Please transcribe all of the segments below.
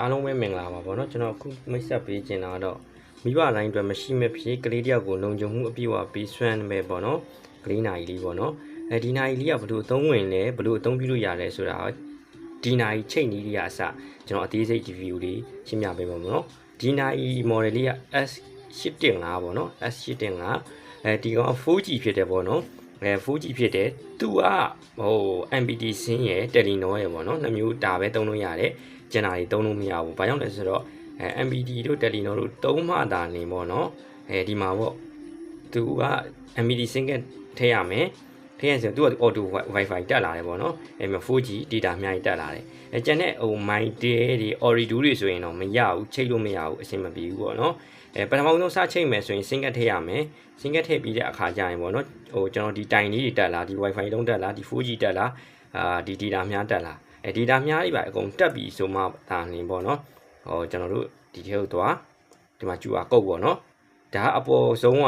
အားလုံးပဲမင်္ဂလာပါဗောနော်ကျွန်တော်အခုမိတ်ဆက်ပေးချင်တာကတော့မိဘလိုင်းအတွက်မရှိမဖြစ်ကလေးတယောက်ကိုလုံခြုံမှုအပြည့်အဝပေးစွမ်းမယ်ဗောနော်ကလေးနိုင်လေးဗောနော်အဲဒီနိုင်လေးကဘယ်လိုအသုံးဝင်လဲဘယ်လိုအသုံးပြုလို့ရလဲဆိုတာဒီနိုင်ချိန်ကြီးလေးကအစကျွန်တော်အသေးစိတ် review လေးရှင်းပြပေးပါမယ်နော်ဒီနိုင် model လေးက S815 ဗောနော် S815 အဲဒီကောင် 4G ဖြစ်တယ်ဗောနော်အဲ 4G ဖြစ်တယ်သူကဟို MPT ဆင်းရယ် Telenor ရယ်ဗောနော်နှစ်မျိုးဒါပဲသုံးလို့ရတယ် ကျန်တာတွေသုံးလို့မရဘူး။ဘာကြောင့်လဲဆိုတော့အဲ MPD တို့ Telenor တို့သုံးမှသာနေပေါ့နော်။အဲဒီမှာပေါ့သူက MPD single ထည့်ရမယ်။ထည့်ရဆိုသူက auto wifi တက်လာတယ်ပေါ့နော်။အဲမှာ 4G data အများကြီးတက်လာတယ်။အဲကျန်တဲ့ဟို my day တွေ Orido တွေဆိုရင်တော့မရဘူးချိန်လို့မရဘူးအဆင်မပြေဘူးပေါ့နော်။အဲပထမဆုံးစချိန်မယ်ဆိုရင် single ထည့်ရမယ်။ single ထည့်ပြီးတဲ့အခါကျရင်ပေါ့နော်။ဟိုကျွန်တော်ဒီတိုင်လေးတွေတက်လာဒီ wifi တုံးတက်လာဒီ 4G တက်လာအာဒီ data များတက်လာ အဲ data များကြီးပါအကုန်တက်ပြီဆိုမှဒါနေပေါ့နော်ဟောကျွန်တော်တို့ဒီထဲကိုသွားဒီမှာ QR code ပေါ့နော်ဒါအပေါ်ဆုံးက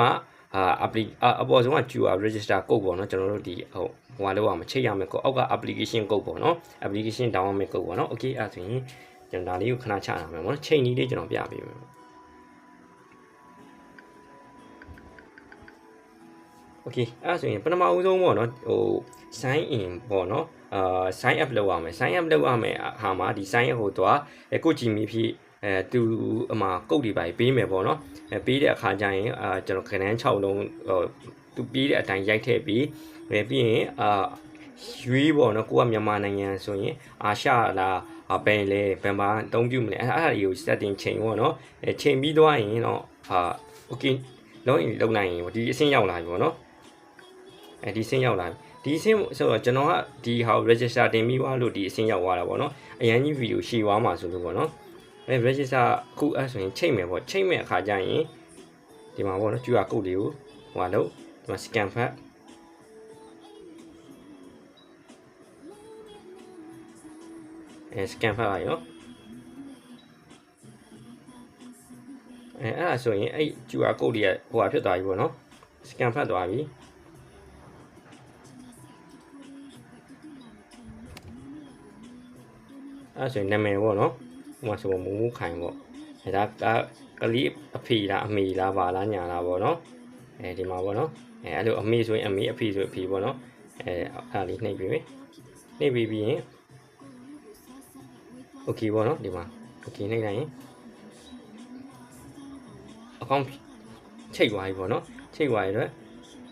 အာ appli အပေါ်ဆုံးက QR register code ပေါ့နော်ကျွန်တော်တို့ဒီဟိုဟိုဟာလောက်အောင်မချိတ်ရမယ်ကိုအောက်က application code ပေါ့နော် application download မယ် code ပေါ့နော် okay အဲ့ဆိုရင်ကျွန်တော်ဒါလေးကိုခဏချတာမယ်ပေါ့နော်ချိန်နည်းလေးကျွန်တော်ပြပေးမယ် okay အဲ့ဆိုရင်ပထမဦးဆုံးပေါ့နော်ဟို sign in ပေါ့နော်အာ sign up လုပ်ရမယ် sign up လုပ်ရမယ်ဟာမှာဒီ sign up ဟိုတော့အဲကိုကြည့်မိဖြစ်အဲသူအမှာကုတ်တွေပါပေးမယ်ပေါ့နော်အဲပေးတဲ့အခါကျရင်အာကျွန်တော်ခဏန်း6လုံးဟိုသူပေးတဲ့အတိုင်းရိုက်ထည့်ပြီးပဲပြီးရင်အာရွေးပေါ့နော်ကိုကမြန်မာနိုင်ငံဆိုရင်အာရှလားအပင်လေဘယ်မှာအသုံးပြုမလဲအဲ့အဲ့ဒါတွေကို setting ချိန်ပေါ့နော်အဲချိန်ပြီးသွားရင်တော့အာ okay လုံးရင်လုံးနိုင်ရင်ဒီအဆင့်ရောက်လာပြီပေါ့နော် အဲဒီအဆင့်ရောက်လာပြီဒီအဆင့်ဆိုတော့ကျွန်တော်ကဒီဟာ register တင်ပြီးသွားလို့ဒီအဆင့်ရောက်သွားတာပေါ့နော်အရန်ကြီးဗီဒီယိုရှည်သွားမှာဆိုလို့ပေါ့နော်အဲ register အခုအဲ့ဆိုရင်ချိန်မယ်ပေါ့ချိန်မယ်အခါကျရင်ဒီမှာပေါ့နော် QR code လေးကိုဟိုလို့ဒီမှာ scan ဖတ်အဲ scan ဖတ်ပါရောအဲအဲ့ဒါဆိုရင်အဲ့ QR code တွေကဟိုဟာဖြစ်သွားပြီပေါ့နော် scan ဖတ်သွားပြီ အဲဆိုရင်နာမည်ပေါ့နော်ဥပမာဆိုမူမူခိုင်ပေါ့အဲဒါကကလေးအဖေလားအမေလားပါလားညာလားပေါ့နော်အဲဒီမှာပေါ့နော်အဲအဲ့လိုအမေဆိုရင်အမေအဖေဆိုအဖေပေါ့နော်အဲအားလေးနှိပ်ပြီးမယ်နှိပ်ပြီးပြီးရင် okay ပေါ့နော်ဒီမှာ okay နှိပ်လိုက်ရင်အကောင့်ချိတ်သွားပြီပေါ့နော်ချိတ်သွားရတော့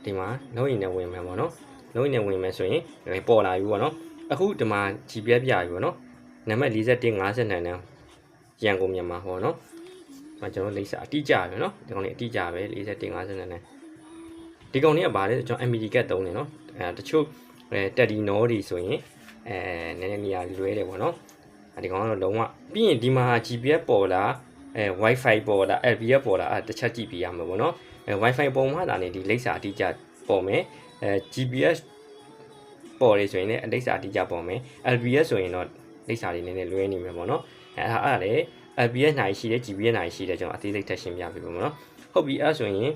ဒီမှာလုံးရင်နဲ့ဝင်မယ်ပေါ့နော်လုံးရင်နဲ့ဝင်မယ်ဆိုရင်ပေါ်လာပြီပေါ့နော်အခုဒီမှာ GPS ပြရပြီပေါ့နော် နံပါတ်41 50နဲ့နဲ့ရန်ကုန်မြန်မာဟောနော်။အဲကျွန်တော်လိပ်စာအတိအကျပဲနော်။ဒီကောင်လေးအတိအကျပဲ41 50နဲ့နဲ့ဒီကောင်လေးကဘာလဲကျွန်တော် MD cat သုံးတယ်နော်။အဲတချို့အဲတက်ဒီနော်တွေဆိုရင်အဲနည်းနည်းနေရာလွဲတယ်ပေါ့နော်။အဲဒီကောင်ကတော့လုံးဝပြီးရင်ဒီမှာ GPS ပေါ်လာအဲ Wi-Fi ပေါ်လာ LBS ပေါ်လာအဲတစ်ချက်ကြည့်ပြရမှာပေါ့နော်။အဲ Wi-Fi ပုံမှန်တာနေဒီလိပ်စာအတိအကျပေါ်မယ်။အဲ GPS ပေါ်လေဆိုရင်လည်းအလိပ်စာအတိအကျပေါ်မယ်။ LBS ဆိုရင်တော့ လိပ်စာလေးနည်းနည်းလွဲနေမှာပေါ့နော်အဲအဲ့ဒါလည်း LBS နိုင်ရှိတယ် GPS နိုင်ရှိတယ်ကျွန်တော်အသေးစိတ်ထပ်ရှင်းပြပေးပါမယ်နော်ဟုတ်ပြီအဲ့ဆိုရင်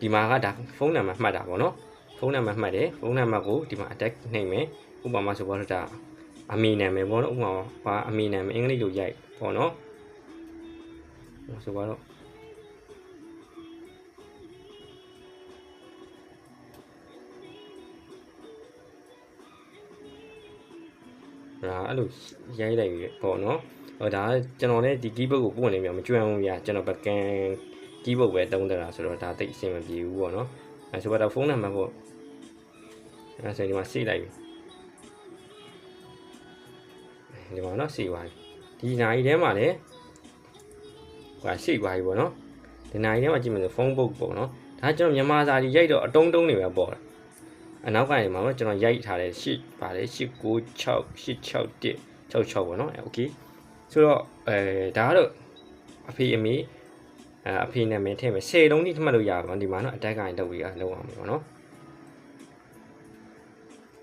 ဒီမှာကဒါဖုန်းနံပါတ်မှတ်တာပေါ့နော်ဖုန်းနံပါတ်မှတ်တယ်ဖုန်းနံပါတ်ကိုဒီမှာ attack နှိပ်မယ်ဥပမာဆိုတော့ဒါအမီနာမည်ပေါ့နော်ဥပမာဘာအမီနာမည်အင်္ဂလိပ်လိုရိုက်ပေါ့နော်ဆိုတော့ ဒါအဲ့လိုရိုက်လိုက်ပြီပေါ့နော်ဟိုဒါကျွန်တော်လည်းဒီ keyboard ကိုပွင့်နေမြန်မကျွမ်းဘူးဗျာကျွန်တော် backend keyboard ပဲတုံးတယ်လားဆိုတော့ဒါတိတ်အဆင်မပြေဘူးပေါ့နော်အဲဆိုတော့ဖုန်းနံပါတ်ပေါ့အဲဆိုဒီမှာစိတ်လိုက်ပြီဒီမှာနော်စိတ်သွားပြီဒီနိုင်ထဲမှာလည်းဟိုစိတ်သွားပြီပေါ့နော်ဒီနိုင်ထဲမှာကြည့်မယ်ဆိုဖုန်းပုတ်ပေါ့နော်ဒါကျွန်တော်မြန်မာစာကြီးရိုက်တော့အတုံးတုံးနေပဲပေါ့ အနောက်ကနေမှာကျွန်တော်ရိုက်ထားတယ်8ပါတယ်896 861 66ပေါ့နော်โอเคဆိုတော့အဲဒါကတော့အဖေအမေအဲအဖေနာမည်ထည့်မယ်10လုံးထိထမှတ်လို့ရပါဒီမှာနော်အတက်ကိုင်းလုပ်ပြီးလောက်အောင်ပေါ့နော်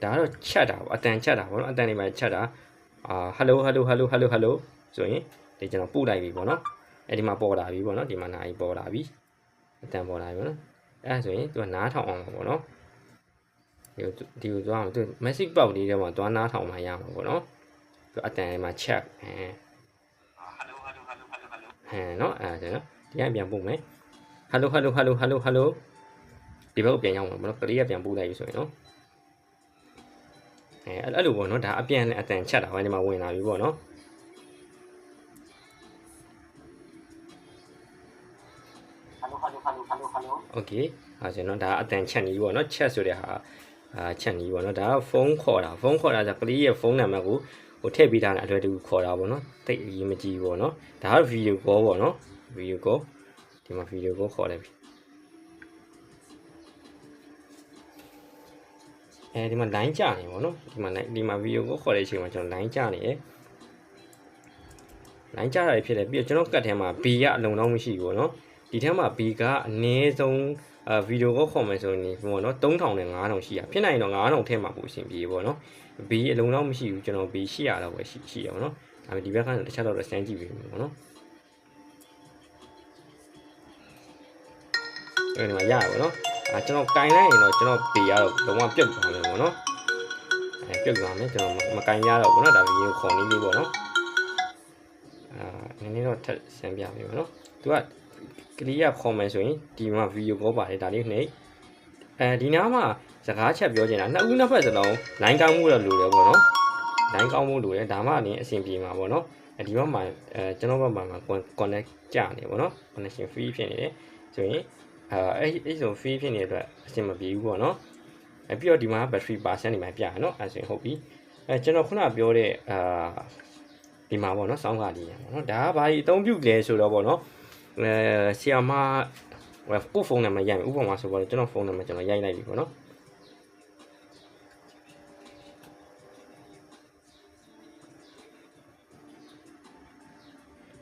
ဒါကတော့ချက်တာပေါ့အတန်ချက်တာပေါ့နော်အတန်နေမှာချက်တာအာဟယ်လိုဟယ်လိုဟယ်လိုဟယ်လိုဟယ်လိုဆိုရင်ဒီကျွန်တော်ပို့လိုက်ပြီပေါ့နော်အဲဒီမှာပေါ်လာပြီပေါ့နော်ဒီမှာနိုင်ပေါ်လာပြီအတန်ပေါ်လာပြီပေါ့နော်အဲဆိုရင်သူကနားထောင်အောင်ပေါ့နော် ဒီဒီကိုသွားအောင်သူ message box လေးထဲမှာသွားနားထောင်မှရမှာပေါ့နော်သူအတန်မှာ check အဲ ဟမ်เนาะအဲ့ဒါဆိုနော်ဒီကပြန်ပို့မယ် hello hello hello hello hello ဒီဘက်ကိုပြန်ရောက်မှာပေါ့နော်ကလေးကပြန်ပို့လိုက်ပြီဆိုရင်နော်အဲအဲ့လိုပေါ့နော်ဒါအပြန်နဲ့အတန်ချက်တာဟောဒီမှာဝင်လာပြီပေါ့နော် โอเคအဲဆိုတော့ဒါအတန်ချက်နေပြီပေါ့နော်ချက်ဆိုတဲ့ဟာ အာချက်နေပြီပေါ့နော်ဒါကဖုန်းခေါ်တာဖုန်းခေါ်တာဆိုကလေးရဲ့ဖုန်းနံပါတ်ကိုဟိုထည့်ပေးတာနဲ့အလွယ်တကူခေါ်တာပေါ့နော်တိတ်အရေးမကြီးဘူးပေါ့နော်ဒါကဗီဒီယိုကောပေါ့နော်ဗီဒီယိုကောဒီမှာဗီဒီယိုကောခေါ်လိုက်ပြီအဲဒီမှာ line ကျနေပေါ့နော်ဒီမှာ line ဒီမှာဗီဒီယိုကောခေါ်တဲ့အချိန်မှာကျွန်တော် line ကျနေရယ် line ကျတာဖြစ်တယ်ပြီးတော့ကျွန်တော်ကတ်ထဲမှာ B ကအလုံးတော့မရှိဘူးပေါ့နော်ဒီထဲမှာ B ကအနည်းဆုံး အဲဗီဒီယိုကောခေါ်မယ်ဆိုရင်ပေါ့နော်3000နဲ့5000ရှိရဖြစ်နိုင်တော့9000ထဲမှာပို့အဆင်ပြေပေါ့နော် B အလုံးတော့မရှိဘူးကျွန်တော် B 800တော့ပဲရှိရှိရပါတော့ဒါပေမဲ့ဒီဘက်ကတော့တစ်ချက်တော့စမ်းကြည့်ပြီပေါ့နော်အဲဒီမှာရရပါတော့အဲကျွန်တော်ကင်လိုက်ရင်တော့ကျွန်တော် B ရတော့လုံးဝပြုတ်သွားမယ်ပေါ့နော်အဲပြုတ်သွားမယ်ကျွန်တော်မကင်ရတော့ဘူးနော်ဒါဗီဒီယိုခေါ်နေလေးပေါ့နော်အာနည်းနည်းတော့ထပ်ဆန်းပြပြီပေါ့နော်သူက ကလေးရခေါ်မယ်ဆိုရင်ဒီမှာဗီဒီယိုကောပါတယ်ဒါလေးနှိပ်အဲဒီနားမှာစကားချက်ပြောချင်တာနှစ်ဦးနှစ်ဖက်စလုံး line ကောင်းမှုတော့လိုတယ်ပေါ့နော် line ကောင်းမှုလိုတယ်ဒါမှလည်းအဆင်ပြေမှာပေါ့နော်အဲဒီဘက်မှာအဲကျွန်တော်ဘက်မှာ connect ကြနေပေါ့နော် connection free ဖြစ်နေတယ်ဆိုရင်အဲအဲ့အဲ့ဆို free ဖြစ်နေတဲ့အတွက်အဆင်မပြေဘူးပေါ့နော်အဲပြီးတော့ဒီမှာ battery percent ဒီမှာပြရနော်အဲဆိုရင်ဟုတ်ပြီအဲကျွန်တော်ခုနပြောတဲ့အာဒီမှာပေါ့နော်စောင်းကားလေးရပေါ့နော်ဒါကဘာကြီးအသုံးပြုလဲဆိုတော့ပေါ့နော် အဲဆီယာမဟိုကိုဖုန်းနံပါတ်ရိုက်မယ်ဥပမာဆိုတော့ကျွန်တော်ဖုန်းနံပါတ်ကျွန်တော်ရိုက်လိုက်ပြီပေါ့နော်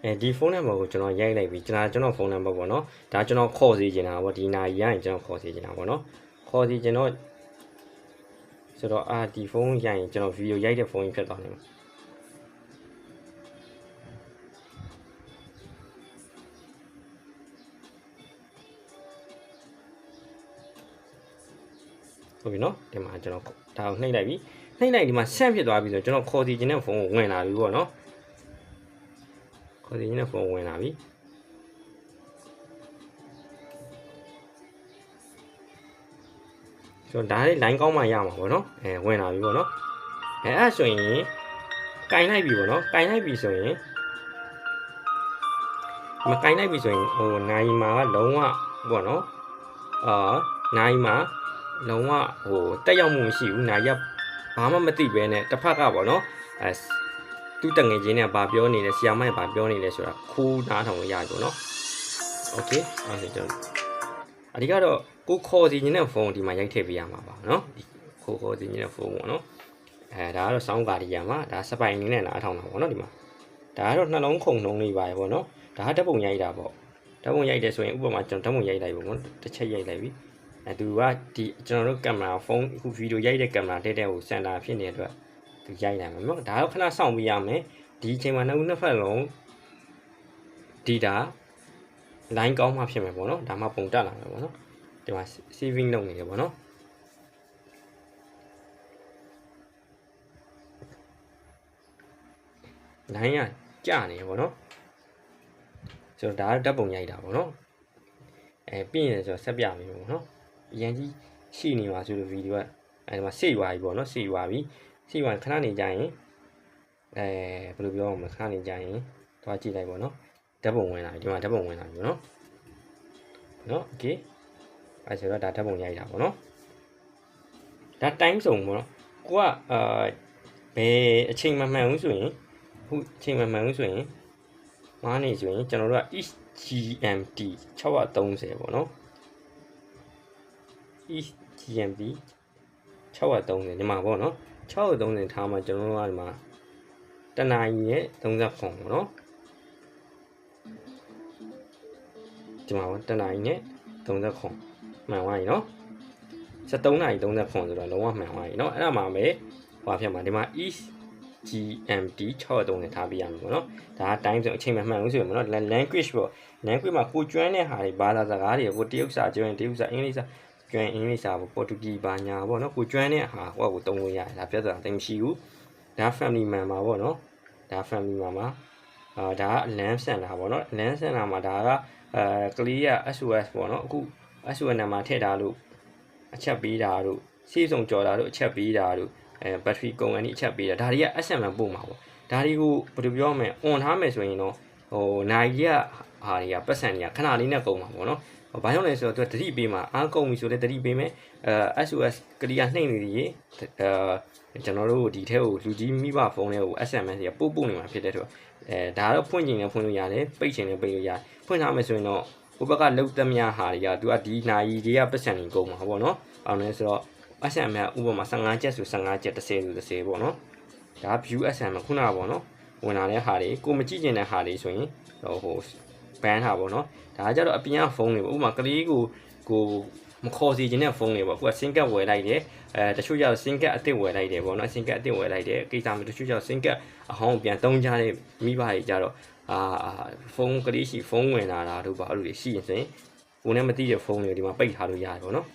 အဲဒီဖုန်းနံပါတ်ကိုကျွန်တော်ရိုက်လိုက်ပြီကျွန်တော်ကျွန်တော်ဖုန်းနံပါတ်ပေါ့နော်ဒါကျွန်တော်ခေါ်စီချင်တာပေါ့ဒီနာရီရရင်ကျွန်တော်ခေါ်စီချင်တာပေါ့နော်ခေါ်စီချင်တော့ဆိုတော့အာဒီဖုန်းရိုက်ရင်ကျွန်တော်ဗီဒီယိုရိုက်တဲ့ဖုန်းကြီးဖြစ်သွားနေမှာ ဟုတ်ပြီနော်ဒီမှာကျွန်တော်ဒါကိုနှိပ်လိုက်ပြီနှိပ်လိုက်ဒီမှာဆန့်ဖြစ်သွားပြီဆိုတော့ကျွန်တော်ခေါ်စီချင်တဲ့ဖုန်းကိုဝင်လာပြီပေါ့နော်ခေါ်စီနဲ့ဖုန်းဝင်လာပြီဆိုတော့ဒါလေး line ကောင်းမှရမှာပေါ့နော်အဲဝင်လာပြီပေါ့နော်အဲအဲ့ဆိုရင်ကင်လိုက်ပြီပေါ့နော်ကင်လိုက်ပြီဆိုရင်မကင်လိုက်ပြီဆိုရင်ဟိုနိုင်မှာကလုံးဝပေါ့နော်အာနိုင်မှာ လုံးဝဟိုတက်ရောက်မှုမရှိဘူးနိုင်ရဘာမှမသိပဲနဲ့တစ်ဖက်ကပေါ့နော်အဲသူ့တငယ်ချင်းနဲ့ဗာပြောနေလဲဆီယာမိုက်ဗာပြောနေလဲဆိုတာခိုးနားထောင်လို့ရပြီပေါ့နော်โอเคအဲ့ဒါကျွန်တော်အဓိကတော့ကိုခေါ်စီညတဲ့ဖုန်းဒီမှာရိုက်ထည့်ပေးရမှာပါနော်ဒီခိုးခေါ်စီညတဲ့ဖုန်းပေါ့နော်အဲဒါကတော့စောင်းကာဒီယာမှာဒါစပိုင်နေနဲ့နားထောင်တာပေါ့နော်ဒီမှာဒါကတော့နှလုံးခုန်လုံးလေးပါပဲပေါ့နော်ဒါကဓာတ်ပုံရိုက်တာပေါ့ဓာတ်ပုံရိုက်တယ်ဆိုရင်ဥပမာကျွန်တော်ဓာတ်ပုံရိုက်လိုက်ပေါ့နော်တစ်ချက်ရိုက်လိုက်ပြီ အဲသူကဒီကျွန်တော်တို့ကင်မရာဖုန်းအခုဗီဒီယိုရိုက်တဲ့ကင်မရာတဲ့တဲ့ကိုစင်တာဖြစ်နေတဲ့အတွက်သူရိုက်နိုင်မှာနော်ဒါတော့ခဏစောင့်ပြရမယ်ဒီအချိန်မှာနှစ်ဦးနှစ်ဖက်လုံးဒီတာ line ကောင်းမှဖြစ်မယ်ပေါ့နော်ဒါမှပုံတက်လာမယ်ပေါ့နော်ဒီမှာ saving လုပ်နေတယ်ပေါ့နော် line ကကျနေတယ်ပေါ့နော်ဆိုတော့ဒါကဓာတ်ပုံရိုက်တာပေါ့နော်အဲပြီးရင်ဆိုတော့ဆက်ပြမယ်ပေါ့နော် အရင်ကြီးရှိနေမှာဆိုလို့ဗီဒီယိုကအဲဒီမှာစိတ်သွားပြီပေါ့နော်စိတ်သွားပြီစိတ်သွားခဏနေကြရင်အဲဘယ်လိုပြောအောင်မလဲခဏနေကြရင်သွားကြည့်လိုက်ပေါ့နော်ဓာတ်ပုံဝင်လာပြီဒီမှာဓာတ်ပုံဝင်လာပြီပေါ့နော်နော်โอเคအဲဆိုတော့ဒါဓာတ်ပုံရိုက်တာပေါ့နော်ဒါ time စုံပေါ့နော်ကိုကအာဘယ်အချိန်မှမှန်ဘူးဆိုရင်ခုအချိန်မှမှန်ဘူးဆိုရင်မားနေဆိုရင်ကျွန်တော်တို့က each GMT 630ပေါ့နော် each GMT 630ဒီမှာပေါ့နော်630ထားမှာကျွန်တော်တို့ကဒီမှာတနာရီနဲ့30ခွန်ပေါ့နော်ဒီမှာပေါ့တနာရီနဲ့30ခွန်မှန်သွားပြီနော်73နာရီ30ခွန်ဆိုတော့လုံးဝမှန်သွားပြီနော်အဲ့ဒါမှပဲဟိုဖြစ်မှာဒီမှာ each GMT 630ထားပြရမှာပေါ့နော်ဒါက time ဆိုအချိန်မှမှန်ဘူးဆိုရင်ပေါ့နော် language ပေါ့ language မှာကိုကျွမ်းတဲ့ဟာတွေဘာသာစကားတွေကိုတရုတ်စာကျွမ်းတရုတ်စာအင်္ဂလိပ်စာ ကျွမ်းအင်္ဂလိပ်စာပေါ့ပေါ်တူဂီဘာညာပေါ့နော်ကိုကျွမ်းတဲ့ဟာဟိုကကိုသုံးလို့ရတယ်ဒါပြဿနာတိတ်မရှိဘူးဒါ family member ပေါ့နော်ဒါ family member အာဒါကအလန်းဆန်တာပေါ့နော်အလန်းဆန်တာမှာဒါကအဲကလေးက SOS ပေါ့နော်အခု SOS နံပါတ်ထည့်ထားလို့အချက်ပေးတာတို့စီးစုံကြော်တာတို့အချက်ပေးတာတို့အဲဘက်ထရီကုန်အနေအချက်ပေးတာဒါတွေက SMS ပို့မှာပေါ့ဒါတွေကိုဘယ်လိုပြောမလဲ on ထားမယ်ဆိုရင်တော့ဟိုနိုင်ကြီးကဟာတွေကပတ်စံတွေကခဏလေးနဲ့ကုန်မှာပေါ့နော်။ ဘာကြောင့်လဲဆိုတော့သူကတတိပေးမှာအားကုန်ပြီဆိုတော့တတိပေးမယ်အဲ SOS ကလေးကနှိမ့်နေပြီအဲကျွန်တော်တို့ဒီထဲကိုလူကြီးမိဘဖုန်းလေးကို SMS တွေကပို့ပို့နေမှာဖြစ်တဲ့အတွက်အဲဒါတော့ဖွင့်ချင်လည်းဖွင့်လို့ရတယ်ပိတ်ချင်လည်းပိတ်လို့ရတယ်ဖွင့်ထားမယ်ဆိုရင်တော့ဟိုဘက်ကလုံသက်များဟာတွေကသူကဒီနာရီတွေကပတ်စံနေကုန်မှာပေါ့နော်။အောင်လဲဆိုတော့ SMS ဥပမာ15ချက်ဆို15ချက်30ဆို30ပေါ့နော်။ဒါ view SM ခုနကပေါ့နော်။ဝင်လာတဲ့ဟာတွေကိုမကြည့်ကျင်တဲ့ဟာတွေဆိုရင်ဟိုဘန်ဟာပေါ့နော်။ ဒါကကြတော့အပြင်ကဖုန်းတွေပေါ့ဥပမာကလေးကိုကိုမခေါ်စီခြင်းတဲ့ဖုန်းတွေပေါ့အခုက SIM card ဝယ်လိုက်တယ်အဲတချို့ကျတော့ SIM card အစ်စ်ဝယ်လိုက်တယ်ပေါ့နော် SIM card အစ်စ်ဝယ်လိုက်တယ်ကိစ္စမျိုးတချို့ကျတော့ SIM card အဟောင်းကိုပြန်သုံးကြတဲ့မိဘတွေကြတော့အာဖုန်းကလေးရှိဖုန်းဝင်လာတာတို့ပါအဲ့လိုတွေရှိရင်ဆိုရင်ကိုယ်နဲ့မသိတဲ့ဖုန်းတွေဒီမှာပိတ်ထားလို့ရတယ်ပေါ့နော်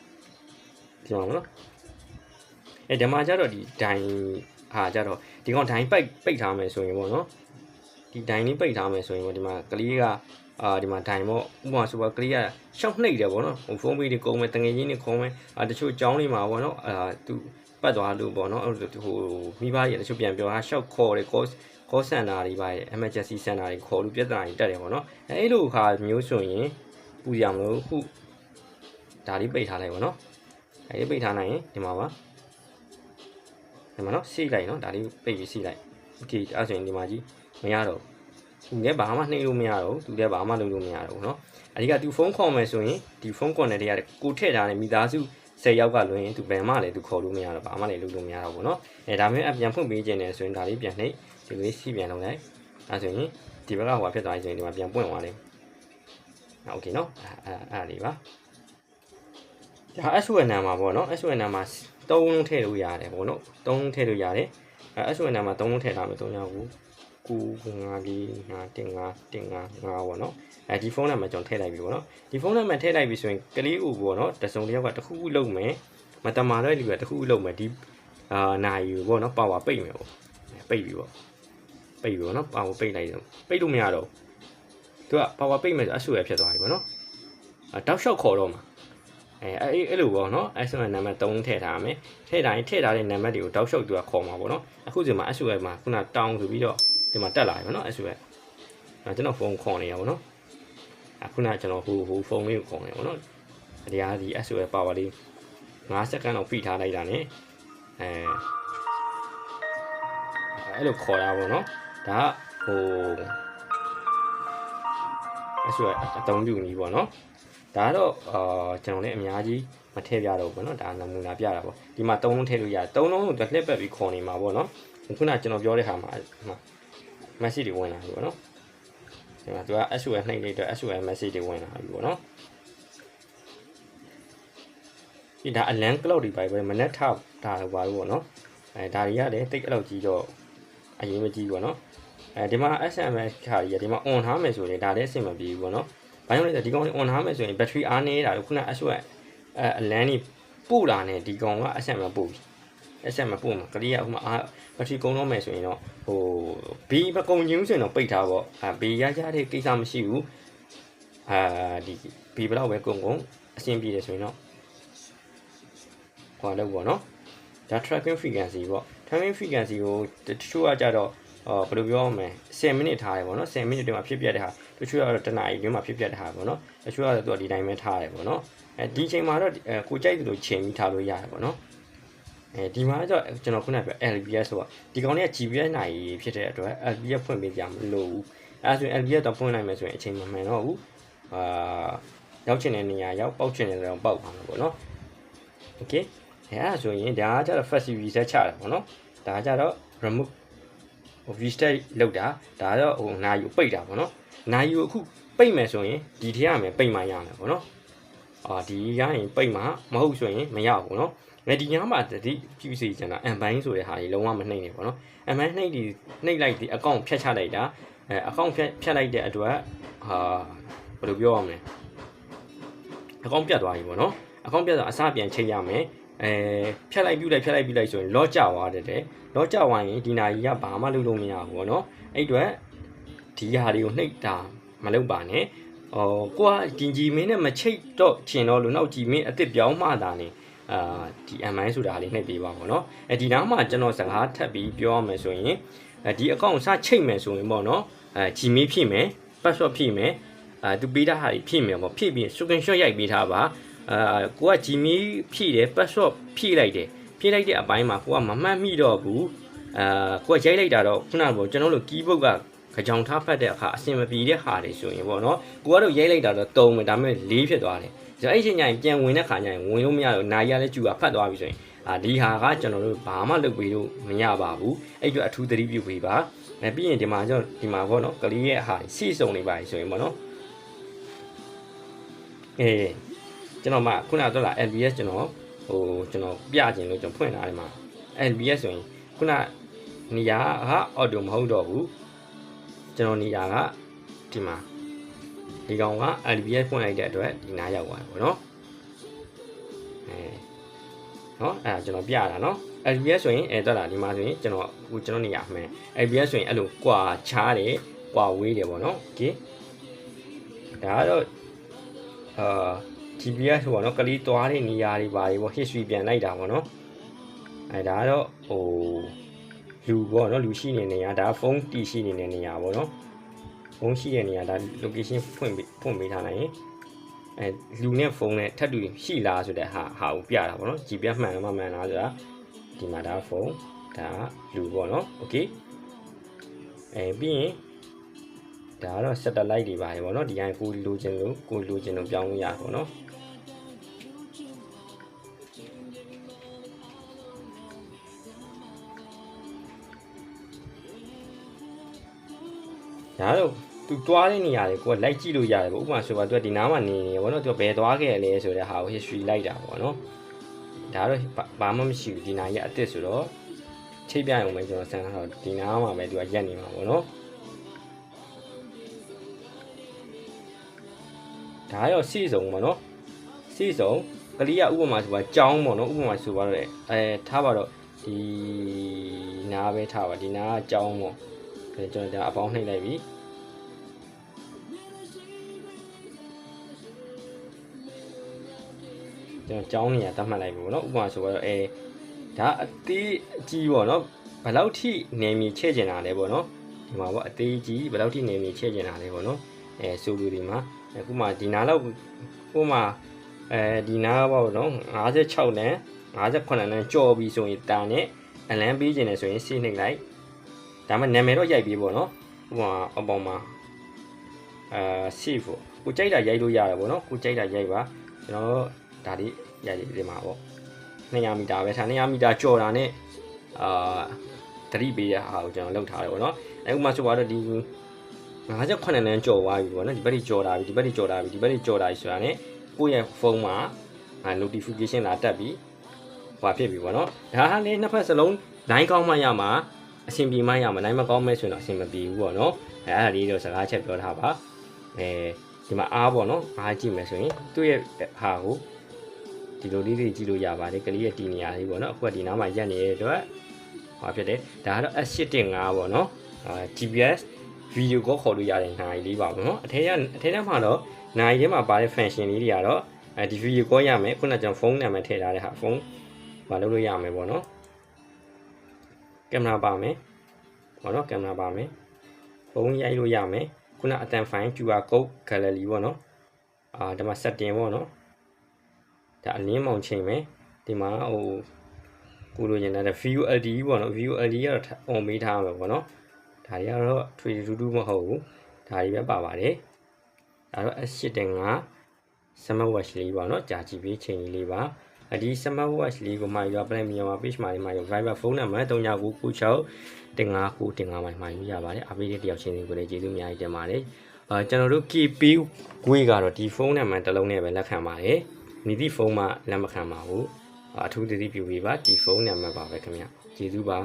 ဒီမှာပေါ့နော်အဲဒီမှာကျတော့ဒီဒိုင်ဟာကျတော့ဒီကောင်ဒိုင်ပိတ်ပိတ်ထားမယ်ဆိုရင်ပေါ့နော်ဒီဒိုင်လေးပိတ်ထားမယ်ဆိုရင်ပေါ့ဒီမှာကလေးက အာဒီမှာဒိုင်ပေါ့ဥပမာဆိုပါကလေးကရှောက်နှိပ်တယ်ပေါ့နော်ဟိုဖုန်းပေးတွေကုန်မယ်တငယ်ချင်းတွေခေါ်မယ်အာတချို့အကြောင်းတွေမှာပေါ့နော်အာသူပတ်သွားလို့ပေါ့နော်အဲ့လိုဟိုမိဘကြီးတချို့ပြန်ပြောတာရှောက်ခေါ်တယ် call call center တွေပါ emergency center တွေခေါ်လို့ပြဿနာတွေတက်တယ်ပေါ့နော်အဲအဲ့လိုခါမျိုးဆိုရင်ပူရမလို့ခုဒါလေးပိတ်ထားလိုက်ပေါ့နော်အဲဒီပိတ်ထားနိုင်ရင်ဒီမှာပါဒီမှာနော်စီးလိုက်နော်ဒါလေးပိတ်ပြီးစီးလိုက်โอเคအဲ့ဆိုရင်ဒီမှာကြီးမရတော့ သူလည်းဘာမှနှိပ်လို့မရတော့ဘူးသူလည်းဘာမှလုပ်လို့မရတော့ဘူးเนาะအဓိကသူဖုန်းခေါ်မယ်ဆိုရင်ဒီဖုန်းကွန်နယ်တွေကကိုထည့်ထားတဲ့မိသားစု10ယောက်ကလွှင်သူဘယ်မှလည်းသူခေါ်လို့မရတော့ဘာမှလည်းလုပ်လို့မရတော့ဘူးเนาะအဲဒါမျိုးအပြန်ဖွင့်ပေးခြင်းနဲ့ဆိုရင်ဒါလေးပြန်နှိပ်ဒီလိုစီးပြန်လုပ်လိုက်အဲဆိုရင်ဒီဘက်ကဟိုဖြစ်သွားရင်ဒီမှာပြန်ပွင့်သွားတယ်โอเคเนาะအဲအဲအဲ့ဒါလေးပါဒါ SON နာမှာပေါ့เนาะ SON နာမှာသုံးလုံးထည့်လို့ရတယ်ပေါ့เนาะသုံးလုံးထည့်လို့ရတယ်အဲ SON နာမှာသုံးလုံးထည့်ထားမယ်သုံးယောက်ကို ကူငါလေးငါတင်ငါတင်ငါငါပေါ့နော်အဲဒီဖုန်းနံပါတ်ကျွန်တော်ထည့်လိုက်ပြီပေါ့နော်ဒီဖုန်းနံပါတ်ထည့်လိုက်ပြီဆိုရင်ကလေးဦးပေါ့နော်တစုံတစ်ယောက်ကတစ်ခုခုလုပ်မယ်မတမာတဲ့လူကတစ်ခုခုလုပ်မယ်ဒီအာနာယူပေါ့နော်ပါဝါပိတ်မယ်ပေါ့ပိတ်ပြီပေါ့ပိတ်ပြီပေါ့နော်ပါဝါပိတ်လိုက်တော့ပိတ်လို့မရတော့သူကပါဝါပိတ်မယ်ဆိုအဆူရဖြစ်သွားပြီပေါ့နော်အတောက်လျှောက်ခေါ်တော့မှာအဲအဲ့အဲ့လိုပေါ့နော်အဲ့ဆိုရင်နံပါတ်3ထည့်ထားမယ်ထည့်တိုင်းထည့်ထားတဲ့နံပါတ်တွေကိုတောက်လျှောက်သူကခေါ်မှာပေါ့နော်အခုဒီမှာအဆူရမှာခုနတောင်းဆိုပြီးတော့ ဒီမှာတက်လာပြီပေါ့နော်အဆူရအဲကျွန်တော်ဖုန်းခေါ်နေရပါတော့နော်အခုနကျွန်တော်ဟိုဟိုဖုန်းလေးကိုခေါ်နေပါတော့နော်ဒီအားဒီ SOS power လေး9စက္ကန့်တော့ဖိထားလိုက်တာ ਨੇ အဲအဲ့လိုခေါ်တာပေါ့နော်ဒါကဟို SOS အသုံးပြုနည်းပေါ့နော်ဒါကတော့အာကျွန်တော်လည်းအများကြီးမထည့်ပြတော့ဘူးပေါ့နော်ဒါနမူနာပြတာပေါ့ဒီမှာ၃လုံးထည့်လို့ရတယ်၃လုံးကိုလှည့်ပတ်ပြီးခေါ်နေမှာပေါ့နော်ခုနကျွန်တော်ပြောတဲ့ဟာမှာ message တွေဝင်လာပြီပေါ့နော်ဒီမှာသူက SOS နှိပ်လိုက်တော့ SOS message တွေဝင်လာပြီပေါ့နော်ဒီဒါအလန် cloud တွေပါပဲမနေ့ထဒါတော့ပါလို့ပေါ့နော်အဲဒါတွေကလည်းတိတ်အဲ့လောက်ကြီးတော့အရင်မကြီးပေါ့နော်အဲဒီမှာ SMS ခါကြီးဒီမှာ on ထားမယ်ဆိုရင်ဒါလည်းအဆင်မပြေဘူးပေါ့နော်ဘာကြောင့်လဲဆိုတော့ဒီကောင်လေး on ထားမယ်ဆိုရင် battery အားနေတာလို့ခုန SOS အဲအလန်ကြီးပို့လာနေဒီကောင်က SMS ပို့ပြီ SMS ပို့မှာကလေးကအခုမှအာဘက်ထရီကုန်တော့မယ်ဆိုရင်တော့ဟိုဘီမကုန်ချင်းဆိုရင်တော့ပိတ်ထားပေါ့အာဘီရရတဲ့ကိစ္စမရှိဘူးအာဒီဘီဘလောက်ပဲကုန်ကုန်အဆင်ပြေတယ်ဆိုရင်တော့ဟိုလောက်ပေါ့နော်ဒါ tracking frequency ပေါ့ tracking frequency ကိုတချို့ကကြတော့အော်ဘယ်လိုပြောမလဲ10မိနစ်ထားတယ်ပေါ့နော်10မိနစ်တည်းမှာဖြစ်ပြတဲ့ဟာတချို့ကတော့တနာရီတွင်းမှာဖြစ်ပြတဲ့ဟာပေါ့နော်တချို့ကတော့သူကဒီတိုင်းပဲထားတယ်ပေါ့နော်အဲဒီချိန်မှာတော့ကိုကြိုက်တယ်လို့ချိန်ပြီးထားလို့ရတယ်ပေါ့နော် အဲဒီမှာကျတော့ကျွန်တော်ခုနကပြော LBS ဆိုတော့ဒီကောင်လေးက GPS နိုင်ဖြစ်တဲ့အတွက် LBS ဖွင့်ပေးကြမလို့ဘူးအဲဆိုရင် LBS တော့ဖွင့်နိုင်မယ်ဆိုရင်အချိန်မမှန်တော့ဘူးအာရောက်ချင်တဲ့နေရာရောက်ပေါက်ချင်တဲ့နေရာပေါက်ပါမယ်ပေါ့နော်โอเคအဲအဲ့ဆိုရင်ဒါကကျတော့ fast reset ချတယ်ပေါ့နော်ဒါကကျတော့ remove ဟို reset လောက်တာဒါတော့ဟိုနာယူပိတ်တာပေါ့နော်နာယူအခုပိတ်မယ်ဆိုရင်ဒီထဲရမယ်ပိတ်မှရမယ်ပေါ့နော်အာဒီရရင်ပိတ်မှမဟုတ်ဆိုရင်မရဘူးเนาะ ငါဒီညမှာတတိပြုစီကျန်တာအန်ဘိုင်းဆိုတဲ့ဟာကြီးလုံးဝမနှိမ့်နေပေါ့နော်အန်ဘိုင်းနှိမ့်ဒီနှိမ့်လိုက်ဒီအကောင့်ဖြတ်ချလိုက်တာအဲအကောင့်ဖြတ်ဖြတ်လိုက်တဲ့အတွက်ဟာဘယ်လိုပြောရမလဲအကောင့်ပြတ်သွားပြီပေါ့နော်အကောင့်ပြတ်တော့အစပြန်ချိန်ရမယ်အဲဖြတ်လိုက်ပြုတ်လိုက်ဖြတ်လိုက်ပြုတ်လိုက်ဆိုရင်လော့ကျသွားတယ်တဲ့လော့ကျသွားရင်ဒီနာကြီးကဘာမှလုပ်လို့မရဘူးပေါ့နော်အဲ့အတွက်ဒီဒီဟာတွေကိုနှိပ်တာမလုပ်ပါနဲ့ဟောကိုကဒီဂျီမင်းနဲ့မချိတ်တော့ချင်တော့လို့နောက်ဂျီမင်းအစ်စ်ပြောင်းမှတာနေ အာဒီ MI ဆိုတာလေးနှိပ်ပေးပါပေါ့နော်အဲဒီနောက်မှာကျွန်တော်စကားထပ်ပြီးပြောရမယ်ဆိုရင်အဲဒီအကောင့်စချိတ်မယ်ဆိုရင်ပေါ့နော်အဲဂျီမင်းဖြည့်မယ် password ဖြည့်မယ်အာသူပေးတာဟာဖြည့်မယ်ပေါ့ဖြည့်ပြီး screenshot ရိုက်ပေးထားပါအာကိုကဂျီမီဖြည့်တယ် password ဖြည့်လိုက်တယ်ဖြည့်လိုက်တဲ့အပိုင်းမှာကိုကမမှတ်မိတော့ဘူးအာကိုကရိုက်လိုက်တာတော့ခုနကပေါ့ကျွန်တော်တို့ keyboard ကကြောင်ထားဖတ်တဲ့အခါအဆင်မပြေတဲ့ဟာတွေဆိုရင်ပေါ့နော်ကိုကတော့ရိုက်လိုက်တာတော့တုံးမယ်ဒါပေမဲ့လေးဖြစ်သွားတယ် ဆိုတော့အဲ့ဒီချိန်ကျရင်ပြန်ဝင်တဲ့ခါကျရင်ဝင်လို့မရတော့နိုင်ရလဲကျူကဖတ်သွားပြီဆိုရင်အာဒီဟာကကျွန်တော်တို့ဘာမှလုပ်ပေးလို့မရပါဘူးအဲ့အတွက်အထူးသတိပြုပေးပါအဲပြီးရင်ဒီမှာကျွန်တော်ဒီမှာပေါ့နော်ကလေးရဲ့အဟာစီစုံနေပါပြီဆိုရင်ပေါ့နော်အေးကျွန်တော်မှခုနကတော့လာ LBS ကျွန်တော်ဟိုကျွန်တော်ပြခြင်းလို့ကျွန်တော်ဖွင့်လာတယ်မှာ LBS ဆိုရင်ခုနနေရာဟာ audio မဟုတ်တော့ဘူးကျွန်တော်နေရာကဒီမှာ ဒီကောင်က LBS ဖွင့်လိုက်တဲ့အတွက်ဒီနားရောက်သွားတယ်ပေါ့နော်အဲနော်အဲ့ဒါကျွန်တော်ပြတာနော် LBS ဆိုရင်အဲတက်လာဒီမှာဆိုရင်ကျွန်တော်ဟိုကျွန်တော်နေရာမှန် LBS ဆိုရင်အဲ့လိုကွာချားတယ်ကွာဝေးတယ်ပေါ့နော်โอเคဒါကတော့အာ GPS ဆိုတော့နော်ကလေးသွားတဲ့နေရာတွေပါတွေပေါ့ history ပြန်လိုက်တာပေါ့နော်အဲဒါကတော့ဟိုလူပေါ့နော်လူရှိနေတဲ့နေရာဒါဖုန်းတီရှိနေတဲ့နေရာပေါ့နော် ဖုန်းရှိတဲ့နေရာဒါ location ဖွင့်ဖွင့်ပေးထားနိုင်ရင်အဲလူနဲ့ဖုန်းနဲ့ထပ်တူရှိလားဆိုတဲ့ဟာဟာကိုပြတာပေါ့နော် GPS မှန်မှမှန်လားဆိုတာဒီမှာဒါဖုန်းဒါလူပေါ့နော် okay အဲပြီးရင်ဒါကတော့ satellite တွေပါတယ်ပေါ့နော်ဒီဟိုင်းကိုလိုချင်လို့ကိုလိုချင်လို့ပြောင်းလို့ရပေါ့နော်ဒါတော့ သူတွားတဲ့နေရာတွေကိုကလိုက်ကြည့်လို့ရတယ်ပေါ့ဥပမာဆိုပါသူကဒီနားမှာနေနေပေါ့နော်သူကဘယ်သွားခဲ့လဲဆိုတဲ့ဟာကို history လိုက်တာပေါ့နော်ဒါတော့ဘာမှမရှိဘူးဒီနားကြီးအစ်စ်ဆိုတော့ချိတ်ပြရုံပဲကျွန်တော်ဆန်းတော့ဒီနားမှာပဲသူကရက်နေမှာပေါ့နော်ဒါရောစီစုံပေါ့နော်စီစုံကလေးကဥပမာဆိုပါကြောင်းပေါ့နော်ဥပမာဆိုပါတော့အဲထားပါတော့ဒီနားပဲထားပါဒီနားကကြောင်းပေါ့အဲကျွန်တော်ဒါအပေါင်းနှိပ်လိုက်ပြီ ကျွန်တော်ကြောင်းနေရတတ်မှတ်လိုက်ပြီပေါ့နော်ဥပမာဆိုတော့အဲဒါအသေးအကြီးပေါ့နော်ဘယ်လောက်ထိနေမီချဲ့ကျင်တာလဲပေါ့နော်ဒီမှာပေါ့အသေးကြီးဘယ်လောက်ထိနေမီချဲ့ကျင်တာလဲပေါ့နော်အဲဆိုလူဒီမှာအခုမှဒီနားလောက်ဥပမာအဲဒီနားပေါ့နော်56နဲ့58နဲ့ကြော်ပြီးဆိုရင်တာနဲ့အလန်းပေးခြင်းနဲ့ဆိုရင်စိနှိပ်လိုက်ဒါမှနာမည်တော့ရိုက်ပြီးပေါ့နော်ဥပမာအပေါ်မှာအာ save ပေါ့ကိုကြိုက်တာရိုက်လို့ရတယ်ပေါ့နော်ကိုကြိုက်တာရိုက်ပါကျွန်တော် ဒါလေးရိုက်ဒီမှာပေါ့200မီတာပဲထား200မီတာကြော်တာနဲ့အာသတိပေးတဲ့ဟာကိုကျွန်တော်လုပ်ထားတယ်ပေါ့နော်အဲဥပမာဆိုတော့ဒီ58နန်းကြော်သွားပြီပေါ့နော်ဒီဘက်ကြီးကြော်တာပြီဒီဘက်ကြီးကြော်တာပြီဒီဘက်ကြီးကြော်တာပြီဆိုတာ ਨੇ ကိုယ့်ရဲ့ဖုန်းမှာ notification လာတက်ပြီးဟွာဖြစ်ပြီပေါ့နော်ဒါဟာလည်းနှစ်ဖက်စလုံးနိုင်ကောင်းမှရမှာအဆင်ပြေမှရမှာနိုင်မကောင်းမဲဆိုရင်တော့အဆင်မပြေဘူးပေါ့နော်အဲအဲ့ဒါလေးတော့စကားချက်ပြောထားပါအဲဒီမှာအားပေါ့နော်အားကြည့်မယ်ဆိုရင်သူ့ရဲ့ဟာကို ဒီလိုလေးတွေကြည့်လို့ရပါတယ်ကလေးရဲ့တီနေရာလေးပေါ့နော်အခုကဒီနားမှာရက်နေတဲ့အတွက်ဟောဖြစ်တယ်ဒါကတော့ S815 ပေါ့နော်အာ GPS ဗီဒီယိုကောခေါ်လို့ရတဲ့နိုင်လေးပါပေါ့နော်အထက်ကအထက်ထဲမှာတော့နိုင်ထဲမှာပါတဲ့ function လေးတွေကတော့အဲဒီဗီဒီယိုကောရမယ်ခုနကကျွန်တော်ဖုန်းနံပါတ်ထည့်ထားတဲ့ဟာဖုန်းမလုပ်လို့ရမယ်ပေါ့နော်ကင်မရာပါမယ်ပေါ့နော်ကင်မရာပါမယ်ဖုန်းရိုက်လို့ရမယ်ခုနအတန်ဖိုင် QR code gallery ပေါ့နော်အာဒီမှာ setting ပေါ့နော် ဒါအလင်းမောင်ချိန်ပဲဒီမှာဟိုကိုလိုညင်လာတဲ့ view LD ပေါ့နော် view LD ကတော့ on မေးထားမှာပေါ့နော်ဒါတွေကတော့ထွေထူးထူးမဟုတ်ဘူးဒါတွေပဲပါပါတယ်ဒါတော့ S8 တင်က smart watch လေးပေါ့နော်ကြာကြည့်ပြီးချိန်လေးပါအဒီ smart watch လေးကိုမှယူပလက်မြန်မာ page မှာဒီမှာယူ Viber ဖုန်းနံပါတ်3996တင်59တင်59မှာယူရပါတယ်အပိတဲ့တယောက်ချင်းတွေကိုလည်းကျေးဇူးအများကြီးတင်ပါတယ်အာကျွန်တော်တို့ KP ဂွေးကတော့ဒီဖုန်းနံပါတ်တစ်လုံးနဲ့ပဲလက်ခံပါတယ် မိသည့်ဖုန်းမှလက်မခံပါဘူးအထူးသတိပြုပေးပါဒီဖုန်းနံပါတ်ပါပဲခင်ဗျကျေးဇူးပါ